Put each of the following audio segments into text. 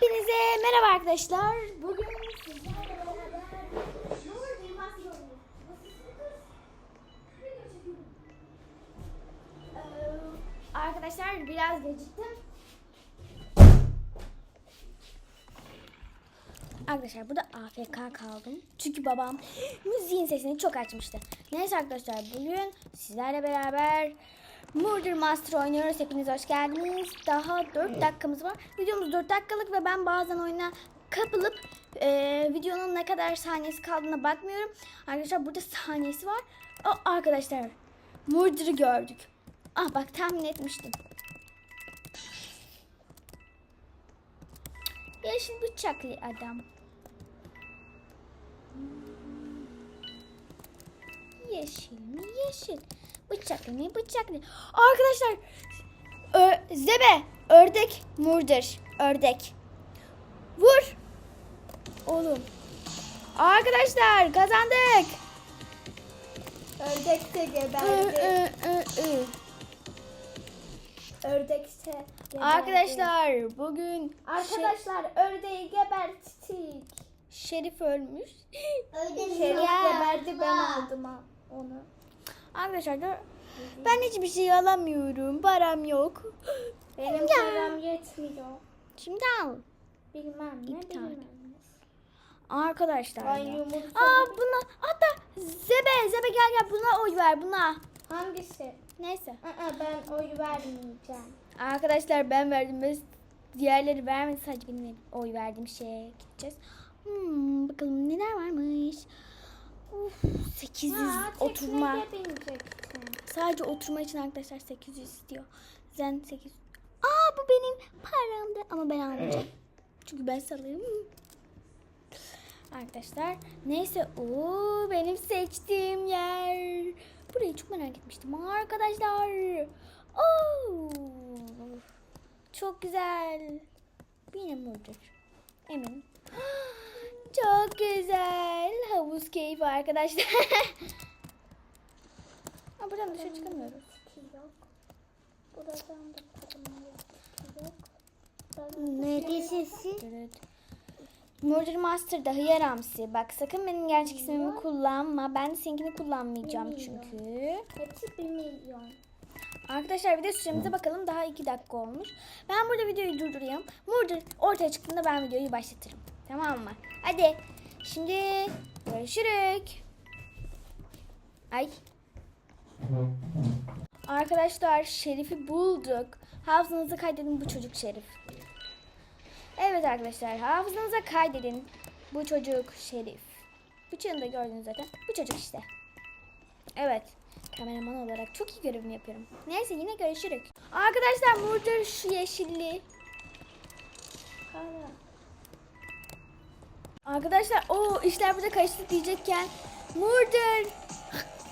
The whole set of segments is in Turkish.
Hepinize merhaba arkadaşlar. Bugün. Ee, Arkadaşlar biraz geciktim. Arkadaşlar burada AFK kaldım. Çünkü babam müziğin sesini çok açmıştı. Neyse arkadaşlar bugün sizlerle beraber Murder Master oynuyoruz. Hepiniz hoş geldiniz. Daha 4 dakikamız var. Videomuz 4 dakikalık ve ben bazen oyuna kapılıp e, videonun ne kadar saniyesi kaldığına bakmıyorum. Arkadaşlar burada saniyesi var. O arkadaşlar Murder'ı gördük. Ah bak tahmin etmiştim. Yeşil bıçaklı adam. Yeşil mi yeşil? Bıçaklı mı bıçaklı? Arkadaşlar ö- zebe ördek murder ördek. Vur. Oğlum. Arkadaşlar kazandık. Ördek de geberdi. ö, ö, geberdi. Arkadaşlar bugün Arkadaşlar ördeği geberttik. Şerif ölmüş. Şerif Ya. geberdi ben aldım onu. Arkadaşlar da ben hiçbir şey alamıyorum. Param yok. Benim param yetmiyor. Şimdi al. Bilmem ne İptal. bilmem. Arkadaşlar ya. yumurta Aa buna hatta Zebe Zebe gel gel buna oy ver buna. hangisi? Neyse. Aa, ben oy vermeyeceğim. Arkadaşlar ben verdim ve diğerleri vermedi sadece benim oy verdiğim şeye gideceğiz. Hmm, bakalım neler varmış. Uf, 800 Ha, oturma. Sadece oturma için arkadaşlar 800 istiyor. Zen 800. Aa bu benim paramdı ama ben almayacağım. Çünkü ben salayım. Arkadaşlar neyse o benim seçtiğim yer. Burayı çok merak etmiştim arkadaşlar. Oo, çok güzel. Yine murdur. Eminim. Çok güzel. Havuz keyfi arkadaşlar. Ha, buradan dışarı çıkamıyoruz. Yok. Buradan da yok. Neredesin Evet. Murder Master'da Hıyar Hamsi. Bak sakın benim gerçek ismimi kullanma. Ben de seninkini kullanmayacağım çünkü. Hepsi 1 milyon. Arkadaşlar bir de süremize bakalım. Daha 2 dakika olmuş. Ben burada videoyu durdurayım. Murder ortaya çıktığında ben videoyu başlatırım. Tamam mı? Hadi. Şimdi görüşürük. Ay. Arkadaşlar Şerif'i bulduk. Hafızanıza kaydedin bu çocuk Şerif. Evet arkadaşlar hafızanıza kaydedin bu çocuk Şerif. Bıçağını da gördünüz zaten. Bu çocuk işte. Evet. Kameraman olarak çok iyi görevimi yapıyorum. Neyse yine görüşürük. Arkadaşlar burada şu yeşilli. Kara. Arkadaşlar o işler burada karıştı diyecekken Murder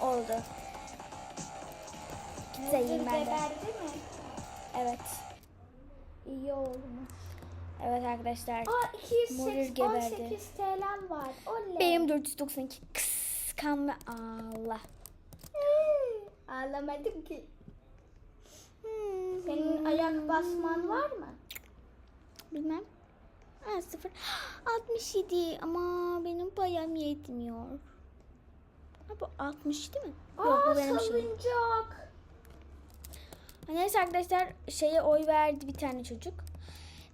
oldu. Gideyim ben de. mi? Evet. İyi olmuş. Evet arkadaşlar. Aa Murder 208 geberdi. 18 TL'm var. Oley. Benim 492 kıskanma Allah. Hmm, Ağlamadım ki. Hmm. Senin ayak basman var mı? Bilmem. Ha, sıfır. 67 ama benim payam yetmiyor. Ha, bu 60 değil mi? Yok Aa bu benim salıncak. Ha, Neyse arkadaşlar şeye oy verdi bir tane çocuk.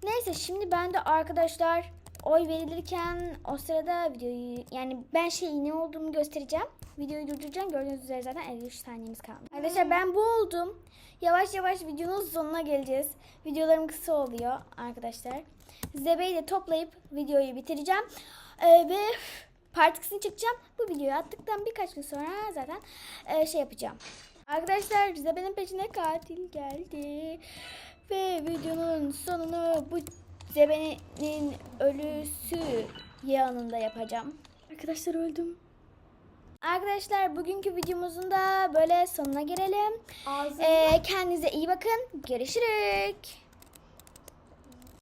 Neyse şimdi ben de arkadaşlar oy verilirken o sırada videoyu yani ben şey ne olduğumu göstereceğim. Videoyu durduracağım. Gördüğünüz üzere zaten 53 saniyemiz kaldı. Arkadaşlar ben bu oldum. Yavaş yavaş videonun sonuna geleceğiz. Videolarım kısa oluyor arkadaşlar. Zebe'yi de toplayıp videoyu bitireceğim. Ee, ve part ikisini çekeceğim. Bu videoyu attıktan birkaç gün sonra zaten e, şey yapacağım. Arkadaşlar Zebe'nin peşine katil geldi. Ve videonun sonunu bu Zebe'nin ölüsü yanında yapacağım. Arkadaşlar öldüm. Arkadaşlar bugünkü videomuzun da böyle sonuna gelelim. Ee, kendinize iyi bakın. Görüşürük.